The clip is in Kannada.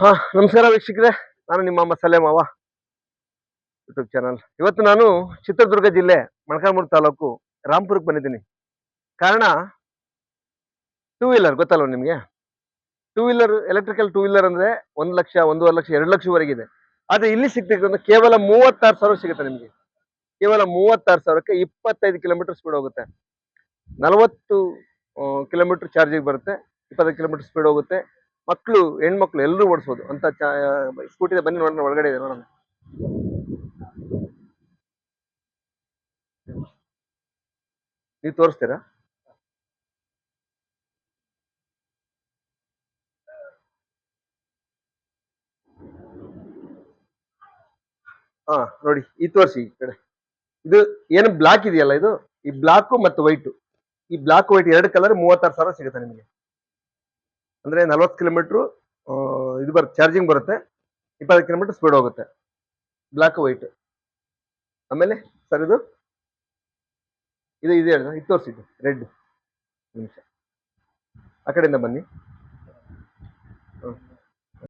ಹಾ, ನಮಸ್ಕಾರ ವೀಕ್ಷಕರೇ. ನಾನು ನಿಮ್ಮ ಮಸಾಲೆ ಮಾವ ಯೂಟ್ಯೂಬ್ ಚಾನಲ್ ಇವತ್ತು ನಾನು ಚಿತ್ರದುರ್ಗ ಜಿಲ್ಲೆ ಮೊಳಕಾಲ್ಮೂರು ತಾಲೂಕು ರಾಂಪುರಕ್ಕೆ ಬಂದಿದ್ದೀನಿ. ಕಾರಣ ಟೂ ವೀಲರ್ ಗೊತ್ತಲ್ವ ನಿಮಗೆ? Two wheeler electrical two wheeler ಅಂದರೆ ಒಂದು ಲಕ್ಷ, ಒಂದೂವರೆ ಲಕ್ಷ, ಎರಡು ಲಕ್ಷವರೆಗಿದೆ ಆದರೆ ಇಲ್ಲಿ ಇಲ್ಲಿ ಸಿಗ್ತಕ್ಕಂಥ ಕೇವಲ ಮೂವತ್ತಾರು ಸಾವಿರ ಸಿಗುತ್ತೆ ನಿಮಗೆ. ಕೇವಲ ಮೂವತ್ತಾರು ಸಾವಿರಕ್ಕೆ ಇಪ್ಪತ್ತೈದು ಕಿಲೋಮೀಟರ್ ಸ್ಪೀಡ್ ಹೋಗುತ್ತೆ. ನಲವತ್ತು ಕಿಲೋಮೀಟರ್ ಚಾರ್ಜಿಗೆ ಬರುತ್ತೆ, ಇಪ್ಪತ್ತೈದು ಕಿಲೋಮೀಟರ್ ಸ್ಪೀಡ್ ಹೋಗುತ್ತೆ. ಮಕ್ಕಳು ಹೆಣ್ಮಕ್ಳು ಎಲ್ಲರೂ ಓಡಿಸ್ಬೋದು. ಅಂತ ಸ್ಕೂಟಿದೆ ಬನ್ನಿ ನೋಡೋಣ ಒಳಗಡೆ ಇದೆ ನೋಡೋಣ. ನೀವು ತೋರಿಸ್ತೀರಾ? ಹಾ, ನೋಡಿ, ಈ ತೋರಿಸಿ ಈ ಕಡೆ. ಇದು ಏನು ಬ್ಲಾಕ್ ಇದೆಯಲ್ಲ ಇದು? ಈ ಬ್ಲಾಕ್ ಮತ್ತು ವೈಟ್ ಈ ಬ್ಲಾಕ್ ವೈಟ್ ಎರಡು ಕಲರ್ ಮೂವತ್ತಾರು ಸಾವಿರ ಸಿಗುತ್ತೆ ನಿಮಗೆ. ಅಂದ್ರೆ ನಲ್ವತ್ತು ಕಿಲೋಮೀಟ್ರು ಇದು ಬರುತ್ತೆ ಚಾರ್ಜಿಂಗ್ ಬರುತ್ತೆ. ಇಪ್ಪತ್ತು ಕಿಲೋಮೀಟರ್ ಸ್ಪೀಡ್ ಹೋಗುತ್ತೆ. ಬ್ಲ್ಯಾಕ್ ವೈಟ್ ಆಮೇಲೆ ಸರ್ ಇದು? ಇದು, ಇದೆ ಹೇಳಿದ, ಇದು ತೋರಿಸಿದ್ದು ರೆಡ್ ನಿಮಿಷ. ಆ ಕಡೆಯಿಂದ ಬನ್ನಿ.